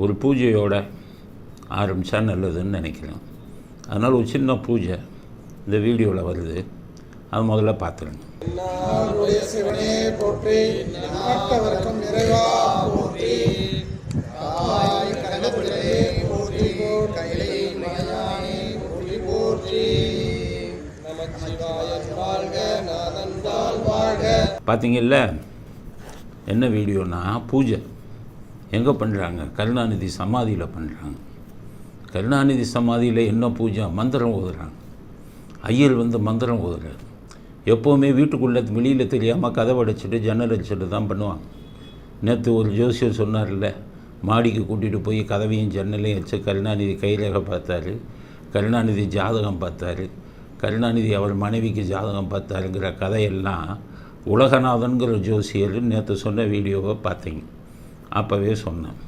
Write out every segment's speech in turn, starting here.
ஒரு பூஜையோட ஆரம்பித்தா நல்லதுன்னு நினைக்கிறேன். அதனால் ஒரு சின்ன பூஜை இந்த வீடியோவில் வருது. அது முதல்ல பார்த்துருங்க. நாளுடைய சிவனே போற்றி நிறைவா போற்றி தாய் போற்றி போர் மயானே போற்றி போற்றி நமச்சிவாயன் வாழ்க வாழ்க பார்த்தீங்கல்ல என்ன வீடியோனா பூஜை. எங்கே பண்ணுறாங்க கருணாநிதி சமாதியில் பண்ணுறாங்க கருணாநிதி சமாதியில் என்ன பூஜை? மந்திரம் ஓதுறாங்க. ஐயர் வந்து மந்திரம் ஓதுறாரு. எப்போவுமே வீட்டுக்குள்ளே வெளியில் தெரியாமல் கதவை அடைச்சிட்டு ஜன்னல் அடிச்சுட்டு தான் பண்ணுவாங்க. நேற்று ஒரு ஜோசியர் சொன்னார்ல மாடிக்கு கூட்டிகிட்டு போய் கதவையும் ஜன்னலையும் வச்சு கருணாநிதி கைரேக பார்த்தாரு. கருணாநிதி ஜாதகம் பார்த்தாரு. கருணாநிதி அவர் மனைவிக்கு ஜாதகம் பார்த்தாருங்கிற கதையெல்லாம் உலகநாதன்கிற ஜோசியர் நேற்று சொன்ன வீடியோவை பார்த்தீங்க. அப்போவே சொன்னேன்.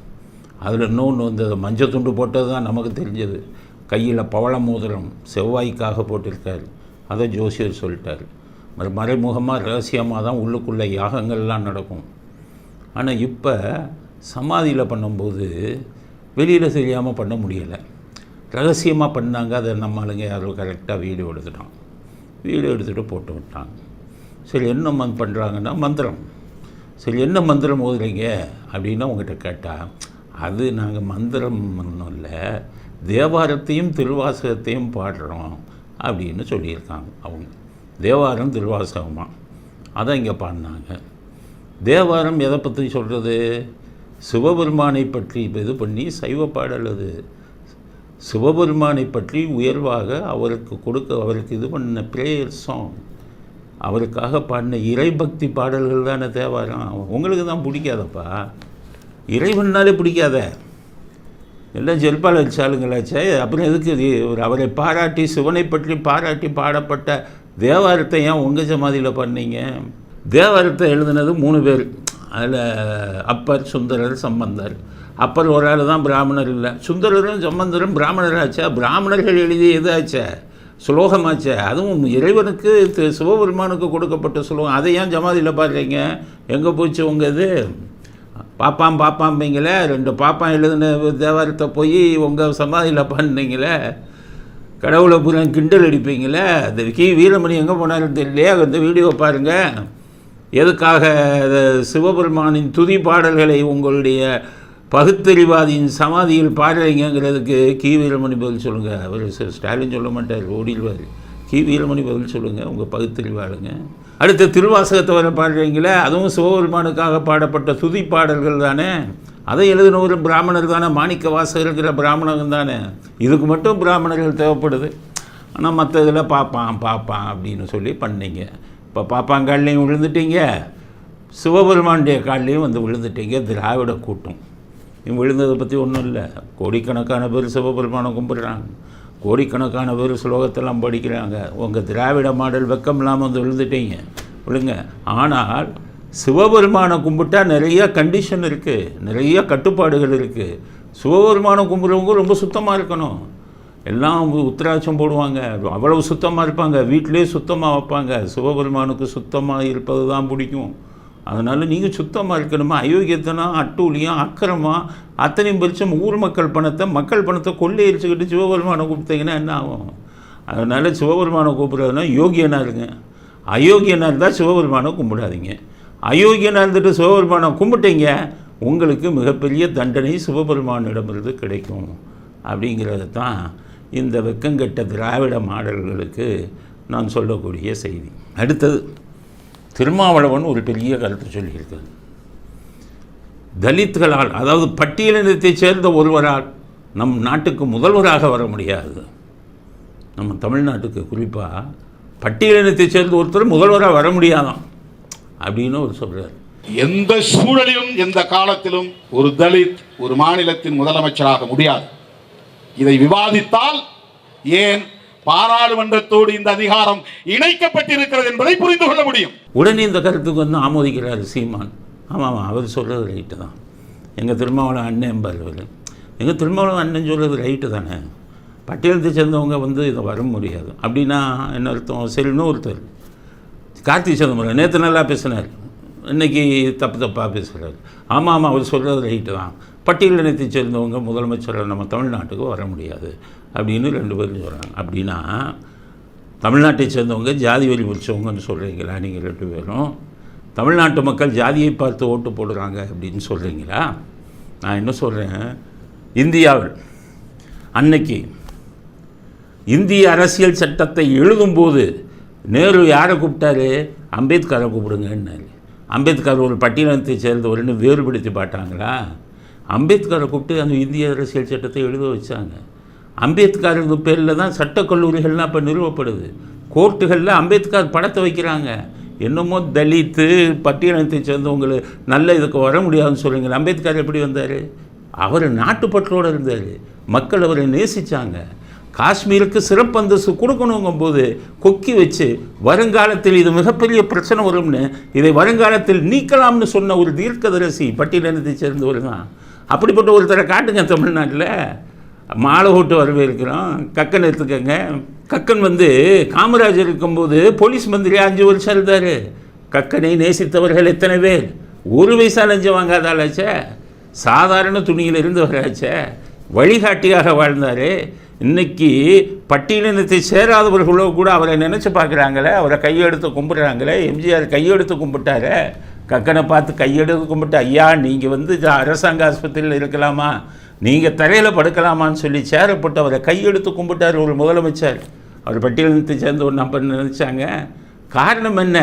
அதில் இன்னொன்று இந்த மஞ்சள் துண்டு போட்டது தான் நமக்கு தெரிஞ்சது. கையில் பவள மோதிரம் செவ்வாய்க்காக போட்டிருக்கார். அதை ஜோசியர் சொல்லிட்டார். மறு மறைமுகமாக ரகசியமாக தான் உள்ளுக்குள்ளே யாகங்கள்லாம் நடக்கும். ஆனால் இப்போ சமாதியில் பண்ணும்போது வெளியில் தெரியாமல் பண்ண முடியலை. ரகசியமாக பண்ணாங்க அதை நம்ம ஆளுங்க யாரோ கரெக்டாக வீடியோ எடுத்துட்டான். வீடியோ எடுத்துகிட்டு போட்டு விட்டாங்க. சரி என்ன மந்த் பண்ணுறாங்கன்னா மந்திரம். சரி என்ன மந்திரம் ஓதுறீங்க? அப்படின்னு உங்ககிட்ட கேட்டால் அது நாங்கள் மந்திரம் இல்லை. தேவாரத்தையும் திருவாசகத்தையும் பாடுறோம் அப்படின்னு சொல்லியிருக்காங்க அவங்க. தேவாரம் திருவாசகமாக அதான் இங்கே பாடினாங்க. தேவாரம் எதை பற்றி சொல்கிறது சிவபெருமானை பற்றி இது பண்ணி சைவ பாடல் அது. சிவபெருமானை பற்றி உயர்வாக அவருக்கு கொடுக்க அவருக்கு இது பண்ண பிரேயர் சாங் அவருக்காக பாடின இறைபக்தி பாடல்கள் தானே தேவாரம் உங்களுக்கு தான் பிடிக்காதப்பா. இறைவன்னாலே பிடிக்காத. எல்லாம் செல்பால் வச்சாலுங்களாச்சே. அப்புறம் எதுக்கு இது? ஒரு அவரை பாராட்டி சிவனை பற்றி பாராட்டி பாடப்பட்ட தேவாரத்தை ஏன் உங்கள் சமாதியில் பண்ணீங்க? தேவாரத்தை எழுதுனது மூணு பேர். அதில் அப்பர் சுந்தரர் சம்பந்தர். அப்பர் ஒரு ஆள் தான் பிராமணர் இல்லை. சுந்தரரும் சம்பந்தரும் பிராமணராச்சா? பிராமணர்கள் எழுதிய இதாச்சே சுலோகமாச்சு. அதுவும் இறைவனுக்கு சிவபெருமானுக்கு கொடுக்கப்பட்ட சுலோகம். அதை ஏன் ஜமாதியில் பாடுறீங்க எங்கே போச்சு உங்கள் இது? பாப்பாம் பாப்பாம்பீங்களே? ரெண்டு பாப்பா எழுதின தேவாரத்தை போய் உங்கள் சமாதியில் பண்ணீங்களே? கடவுளை பூரா கிண்டல் அடிப்பீங்களே? அந்த கி. வீரமணி எங்கே போனாலும் தெரியலையே? அந்த வீடியோ பாருங்கள் எதுக்காக சிவபெருமானின் துதி பாடல்களை உங்களுடைய பகுத்தறிவாதியின் சமாதியில் பாடுறீங்கிறதுக்கு கி. வீரமணி பதில் சொல்லுங்கள் அவர் ஸ்டாலின் சொல்ல மாட்டார் ஓடிடுவார். கி. வீரமணி பதில் சொல்லுங்கள் உங்கள் பகுத்தறிவாளுங்க. அடுத்து திருவாசகத்தை வர பாடுறீங்களே அதுவும் சிவபெருமானுக்காக பாடப்பட்ட துதி பாடல்கள் தானே? அதை எழுதின ஒரு பிராமணர் தானே? மாணிக்க வாசகர்கிற பிராமணன் தானே? இதுக்கு மட்டும் பிராமணர்கள் தேவைப்படுது. ஆனால் மற்ற இதில் பார்ப்பான் பார்ப்பான் அப்படின்னு சொல்லி பண்ணீங்க. இப்போ பாப்பான் கால்லையும் விழுந்துட்டீங்க. சிவபெருமானுடைய கால்லையும் வந்து விழுந்துட்டீங்க. திராவிட கூட்டம். இவன் விழுந்ததை பற்றி ஒன்றும் இல்லை. கோடிக்கணக்கான பேர் சிவபெருமானை கும்பிடுறாங்க. கோடிக்கணக்கான பேர் ஸ்லோகத்தெல்லாம் படிக்கிறாங்க. உங்கள் திராவிட மாடல் வெக்கம் இல்லாமல் வந்து விழுந்துட்டீங்க. விழுங்க. ஆனால் சிவபெருமானை கும்பிட்டா நிறைய கண்டிஷன் இருக்குது நிறைய கட்டுப்பாடுகள் இருக்குது சிவபெருமானை கும்பிட்றவங்க ரொம்ப சுத்தமாக இருக்கணும். எல்லாம் உத்திராட்சம் போடுவாங்க. அவ்வளவு சுத்தமாக இருப்பாங்க. வீட்டிலே சுத்தமாக வைப்பாங்க. சிவபெருமானுக்கு சுத்தமாக இருப்பது தான் பிடிக்கும். அதனால் நீங்கள் சுத்தமாக இருக்கணுமா? அயோக்கியத்தனம் அட்டூழியம் அக்கிரமா அத்தனையும் பரிச்சம் ஊர் மக்கள் பணத்தை மக்கள் பணத்தை கொள்ளையடிச்சுக்கிட்டு சிவபெருமானை கூப்பிட்டீங்கன்னா என்ன ஆகும்? அதனால் சிவபெருமானை கூப்பிட்றதுனா யோகியனாக இருங்க. அயோக்கியனாக இருந்தால் சிவபெருமானை கும்பிடாதீங்க. அயோக்கியனாக இருந்துட்டு சிவபெருமானை கும்பிட்டீங்க உங்களுக்கு மிகப்பெரிய தண்டனை சிவபெருமானிடமிருந்து கிடைக்கும். அப்படிங்கிறது தான் இந்த வெக்கங்கெட்ட திராவிட மாடல்களுக்கு நான் சொல்லக்கூடிய செய்தி. அடுத்தது. திருமாவளவன் ஒரு பெரிய கருத்து சொல்லியிருக்கிறது தலித்களால் அதாவது பட்டியலினத்தை சேர்ந்த ஒருவரால் நம் நாட்டுக்கு முதல்வராக வர முடியாது. நம்ம தமிழ்நாட்டுக்கு குறிப்பாக பட்டியலினத்தை சேர்ந்த ஒருத்தர் முதல்வராக வர முடியாதாம் அப்படின்னு அவர் சொல்கிறார் எந்த சூழலிலும் எந்த காலத்திலும் ஒரு தலித் ஒரு மாநிலத்தின் முதலமைச்சராக முடியாது. இதை விவாதித்தால் ஏன் பாராளுமன்றத்தோடு இந்த அதிகாரம் இணைக்கப்பட்டிருக்கிறது என்பதை புரிந்து கொள்ள முடியும். உடனே இந்த கருத்துக்கு வந்து ஆமோதிக்கிறார் சீமான். ஆமாம் ஆமாம் அவர் சொல்கிறது ரைட்டு தான். எங்கள் திருமாவளம் அண்ணன் என்பார் எங்கள் திருமாவளம் அண்ணன் சொல்கிறது ரைட்டு தானே. பட்டியலத்தை சேர்ந்தவங்க வந்து இதை வர முடியாது. அப்படின்னா என்ன அர்த்தம்? சரின்னு ஒருத்தர். கார்த்தி சிதம்பரம் நேற்று நல்லா பேசினார். இன்னைக்கு தப்பு தப்பாக பேசுகிறார் ஆமாம் ஆமாம் அவர் சொல்கிறது ரைட்டு தான். பட்டியலினத்தை சேர்ந்தவங்க முதலமைச்சராக நம்ம தமிழ்நாட்டுக்கு வர முடியாது அப்படின்னு ரெண்டு பேரும் சொல்கிறாங்க அப்படின்னா தமிழ்நாட்டை சேர்ந்தவங்க ஜாதி வரி முடிச்சவங்கன்னு சொல்கிறீங்களா நீங்கள் ரெண்டு பேரும். தமிழ்நாட்டு மக்கள் ஜாதியை பார்த்து ஓட்டு போடுறாங்க அப்படின்னு சொல்கிறீங்களா நான் என்ன சொல்கிறேன் இந்தியாவில் அன்னைக்கு இந்திய அரசியல் சட்டத்தை எழுதும்போது நேரு யாரை கூப்பிட்டாரு? அம்பேத்கரை கூப்பிடுங்கன்னாரு. அம்பேத்கர் ஒரு பட்டியலத்தை சேர்ந்தவர்னு வேறுபடுத்தி பார்த்தாங்களா? அம்பேத்கரை கூப்பிட்டு அந்த இந்திய அரசியல் சட்டத்தை எழுத வச்சாங்க. அம்பேத்கர் பேரில் தான் சட்டக்கல்லூரிகள்லாம் இப்போ நிறுவப்படுது. கோர்ட்டுகளில் அம்பேத்கர் படத்தை வைக்கிறாங்க. என்னமோ தலித்து பட்டியலத்தை சேர்ந்தவங்களை நல்ல இதுக்கு வர முடியாதுன்னு சொல்கிறீங்க அம்பேத்கர் எப்படி வந்தார்? அவர் நாட்டுப்பற்றோடு இருந்தார். மக்கள் அவரை நேசித்தாங்க காஷ்மீருக்கு சிறப்பு அந்தஸ்து கொடுக்கணுங்கும் போது கொக்கி வச்சு வருங்காலத்தில் இது மிகப்பெரிய பிரச்சனை வரும்னு இதை வருங்காலத்தில் நீக்கலாம்னு சொன்ன ஒரு தீர்க்கதரிசி பட்டியலினத்தை சேர்ந்தவர் தான். அப்படிப்பட்ட ஒருத்தரை காட்டுங்க தமிழ்நாட்டில். மாலை ஓட்டு வரவேற்கிறோம். கக்கன் எடுத்துக்கங்க. கக்கன் வந்து காமராஜர் இருக்கும்போது போலீஸ் மந்திரி அஞ்சு வருஷம் இருந்தார். கக்கனை நேசித்தவர்கள் எத்தனை பேர்? ஒரு வயசாக லஞ்சம் வாங்காதாலாச்சே சாதாரண துணியில் இருந்து வராச்சே? வழிகாட்டியாக வாழ்ந்தார். இன்னைக்கு பட்டியலினத்தை சேராதவர்களோ கூட அவரை நினச்சி பார்க்குறாங்களே அவரை கையெடுத்து கும்பிட்றாங்களே எம்ஜிஆர் கையெடுத்து கும்பிட்டாரே கக்கனை பார்த்து கையெடுத்து கும்பிட்டு ஐயா நீங்கள் வந்து அரசாங்க ஆஸ்பத்திரியில் இருக்கலாமா? நீங்கள் தரையில் படுக்கலாமான்னு சொல்லி சேரப்பட்டு அவரை கையெடுத்து கும்பிட்டார் ஒரு முதலமைச்சர். அவர் பட்டியலினத்தை சேர்ந்த ஒரு நம்பர் நினச்சாங்க. காரணம் என்ன?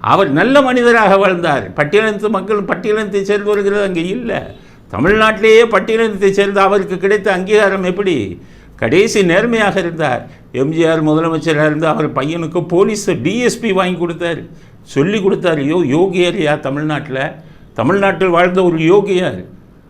அவர் நல்ல மனிதராக வாழ்ந்தார். பட்டியலினத்து மக்கள் பட்டியலினத்தை சேர்ந்தவர்கள் அங்கே இல்லை. தமிழ்நாட்டிலேயே பட்டியலினத்தை சேர்ந்த அவருக்கு கிடைத்த அங்கீகாரம் எப்படி? கடைசி நேர்மையாக இருந்தார். எம்ஜிஆர் முதலமைச்சராக இருந்து அவர் பையனுக்கு போலீஸை டிஎஸ்பி வாங்கி கொடுத்தார். சொல்லி கொடுத்தார் யோ யோகியரியா தமிழ்நாட்டில். தமிழ்நாட்டில் வாழ்ந்த ஒரு யோகியார்.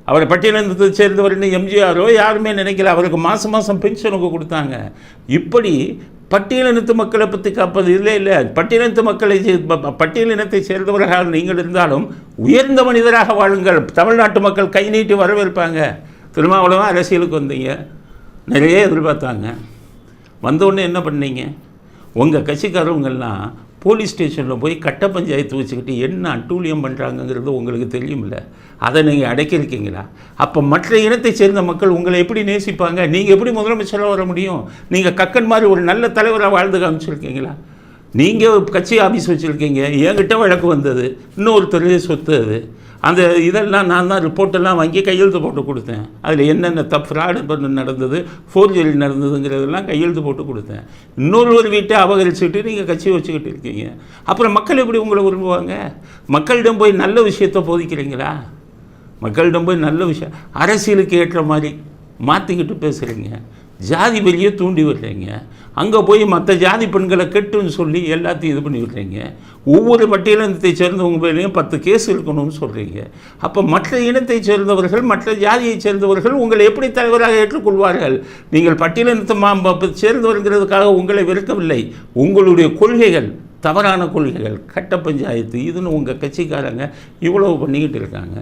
அவரை பட்டியலினத்தை சேர்ந்தவர்னு எம்ஜிஆரோ? யாருமே நினைக்கல. அவருக்கு மாதம் மாதம் பென்ஷனுக்கு கொடுத்தாங்க. இப்படி பட்டியலினத்து மக்களை பற்றி காப்பது இல்லை இல்லை. பட்டியலினத்து மக்களை ப- பட்டியலினத்தை சேர்ந்தவர்களாக நீங்கள் இருந்தாலும் உயர்ந்த மனிதராக வாழுங்கள். தமிழ்நாட்டு மக்கள் கை நீட்டி வரவேற்பாங்க. திருமாவளவன் அரசியலுக்கு வந்தீங்க. நிறைய எதிர்பார்த்தாங்க. வந்தோடனே என்ன பண்ணீங்க? உங்கள் கட்சிக்காரவங்கெல்லாம் போலீஸ் ஸ்டேஷனில் போய் கட்ட பஞ்சாயத்து வச்சுக்கிட்டு என்ன அட்டூழியம் பண்ணுறாங்கங்கிறது உங்களுக்கு தெரியும்ல? அதை நீங்கள் அடைக்கிருக்கீங்களா அப்போ மற்ற இனத்தை சேர்ந்த மக்கள் உங்களை எப்படி நேசிப்பாங்க? நீங்கள் எப்படி முதலமைச்சராக வர முடியும்? நீங்கள் கக்கன் மாதிரி ஒரு நல்ல தலைவராக வாழ்ந்து காமிச்சிருக்கீங்களா? நீங்கள் கட்சி ஆஃபீஸ் வச்சுருக்கீங்க என்கிட்ட வழக்கு வந்தது இன்னொருத்தர் சொத்து அது. அந்த இதெல்லாம் நான் தான் ரிப்போர்ட்டெல்லாம் வாங்கி கையெழுத்து போட்டு கொடுத்தேன். அதில் என்னென்ன தப் ஃப்ராடு பண்ண நடந்தது ஃபோர்ஜரி நடந்ததுங்கிறதெல்லாம் கையெழுத்து போட்டு கொடுத்தேன். இன்னொரு ஒரு வீட்டை அபகரிச்சுட்டு நீங்கள் கட்சி வச்சுக்கிட்டு இருக்கீங்க. அப்புறம் மக்கள் எப்படி உங்களை விரும்புவாங்க? மக்களிடம் போய் நல்ல விஷயத்தை போதிக்கிறீங்களா? மக்களிடம் போய் நல்ல விஷயம் அரசியலுக்கு ஏற்ற மாதிரி மாற்றிக்கிட்டு பேசுகிறீங்க ஜாதி வெளியே தூண்டி விடுறீங்க. அங்கே போய் மற்ற ஜாதி பெண்களை கெட்டுன்னு சொல்லி எல்லாத்தையும் இது பண்ணி விடுறீங்க. ஒவ்வொரு பட்டியலினத்தை சேர்ந்தவங்க பேர்லையும் பத்து கேஸ் இருக்கணும்னு சொல்கிறீங்க அப்போ மற்ற இனத்தை சேர்ந்தவர்கள் மற்ற ஜாதியைச் சேர்ந்தவர்கள் உங்களை எப்படி தலைவராக ஏற்றுக்கொள்வார்கள்? நீங்கள் பட்டியலினத்தை மா சேர்ந்தவர்கிறதுக்காக உங்களை வெறுக்கவில்லை. உங்களுடைய கொள்கைகள் தவறான கொள்கைகள் கட்ட பஞ்சாயத்து இதுன்னு உங்கள் கட்சிக்காரங்க இவ்வளவு பண்ணிக்கிட்டு இருக்காங்க.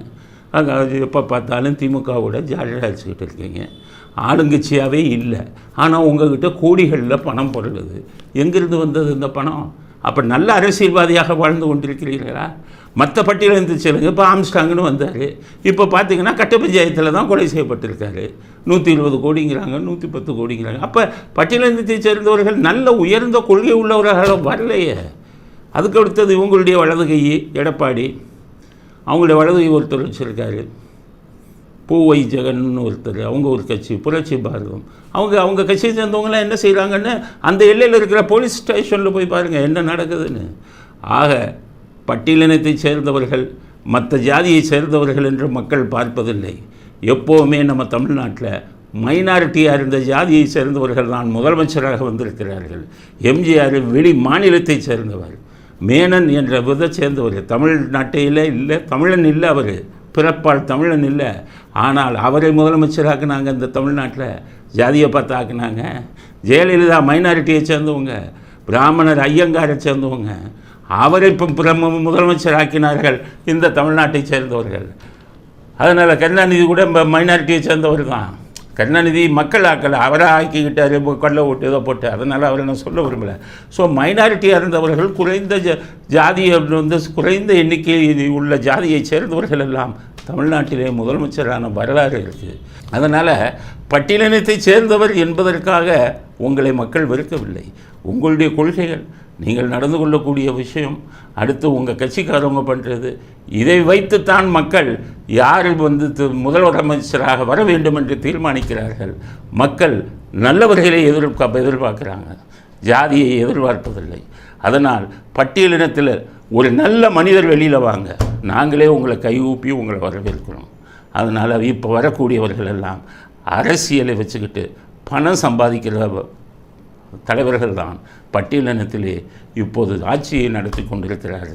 அங்கே எப்போ பார்த்தாலும் திமுகவோட ஜாலியாக அடிச்சுக்கிட்டு இருக்கீங்க. ஆளுங்கட்சியாகவே இல்லை. ஆனால் உங்ககிட்ட கோடிகளில் பணம் பொருளுது. எங்கிருந்து வந்தது இந்த பணம்? அப்போ நல்ல அரசியல்வாதியாக வாழ்ந்து கொண்டிருக்கிறீர்களா? மற்ற பட்டியலிருந்து சொல்லுங்க. இப்போ ஆம்ஸ்டாங்னு வந்தார். இப்போ பார்த்தீங்கன்னா கட்ட பஞ்சாயத்தில் தான் கொலை செய்யப்பட்டிருக்காரு. நூற்றி இருபது கோடிங்கிறாங்க நூற்றி பத்து கோடிங்கிறாங்க. அப்போ பட்டியலினத்தை சேர்ந்தவர்கள் நல்ல உயர்ந்த கொள்கை உள்ளவர்களாக வரலையே. அதுக்கு அடுத்தது இவங்களுடைய வலது கை எடப்பாடி. அவங்களுடைய வலது கை ஒருத்தர் வச்சுருக்காரு. பூவை ஜெகன்னு ஒருத்தர் அவங்க ஒரு கட்சி புரட்சி பாரதம். அவங்க அவங்க கட்சியை சேர்ந்தவங்களாம் என்ன செய்கிறாங்கன்னு அந்த எல்லையில் இருக்கிற போலீஸ் ஸ்டேஷனில் போய் பாருங்கள் என்ன நடக்குதுன்னு. ஆக பட்டியலினத்தை சேர்ந்தவர்கள் மற்ற ஜாதியை சேர்ந்தவர்கள் என்று மக்கள் பார்ப்பதில்லை. எப்போவுமே நம்ம தமிழ்நாட்டில் மைனாரிட்டியாக இருந்த ஜாதியை சேர்ந்தவர்கள் தான் முதலமைச்சராக வந்திருக்கிறார்கள். எம்ஜிஆர் வெளி மாநிலத்தைச் சேர்ந்தவர். மேனன் என்ற விதை சேர்ந்தவர். தமிழ்நாட்டையில் இல்லை தமிழன் இல்லை அவர். பிறப்பால் தமிழன் இல்லை. ஆனால் அவரை முதலமைச்சராக்குனாங்க இந்த தமிழ்நாட்டில். ஜாதியை பார்த்து ஆக்குனாங்க. ஜெயலலிதா மைனாரிட்டியை சேர்ந்தவங்க. பிராமணர் ஐயங்காரை சேர்ந்தவங்க. அவரை இப்போ பிரம முதலமைச்சர் ஆக்கினார்கள் இந்த தமிழ்நாட்டை சேர்ந்தவர்கள். அதனால் கருணாநிதி கூட மைனாரிட்டியை சேர்ந்தவர் தான். கருணாநிதி மக்கள் ஆக்கலை அவரை ஆக்கிக்கிட்டார் கொள்ள ஓட்டு ஏதோ போட்டு. அதனால் அவரை நான் சொல்ல விரும்பலை. ஸோ மைனாரிட்டியாக இருந்தவர்கள் குறைந்த ஜ ஜாதியை வந்து குறைந்த எண்ணிக்கை உள்ள ஜாதியை சேர்ந்தவர்கள் எல்லாம் தமிழ்நாட்டிலே முதலமைச்சரான வரலாறு இருக்குது அதனால் பட்டியலினத்தைச் சேர்ந்தவர் என்பதற்காக உங்களை மக்கள் வெறுக்கவில்லை. உங்களுடைய கொள்கைகள் நீங்கள் நடந்து கொள்ளக்கூடிய விஷயம் அடுத்து உங்கள் கட்சிக்காரவங்க பண்ணுறது இதை வைத்துத்தான் மக்கள் யார் வந்து முதலமைச்சராக வர வேண்டும் என்று தீர்மானிக்கிறார்கள். மக்கள் நல்லவர்களை எதிர்க்க எதிர்பார்க்குறாங்க. ஜாதியை எதிர்பார்ப்பதில்லை. அதனால் பட்டியலினத்தில் ஒரு நல்ல மனிதர் வெளியில் வாங்க. நாங்களே உங்களை கைகூப்பி உங்களை வரவேற்கிறோம். அதனால் இப்போ வரக்கூடியவர்கள் எல்லாம் அரசியலை வச்சுக்கிட்டு பணம் சம்பாதிக்கிற தலைவர்கள் தான் பட்டியலினத்திலே இப்போது ஆட்சியை நடத்தி கொண்டிருக்கிறார்கள்.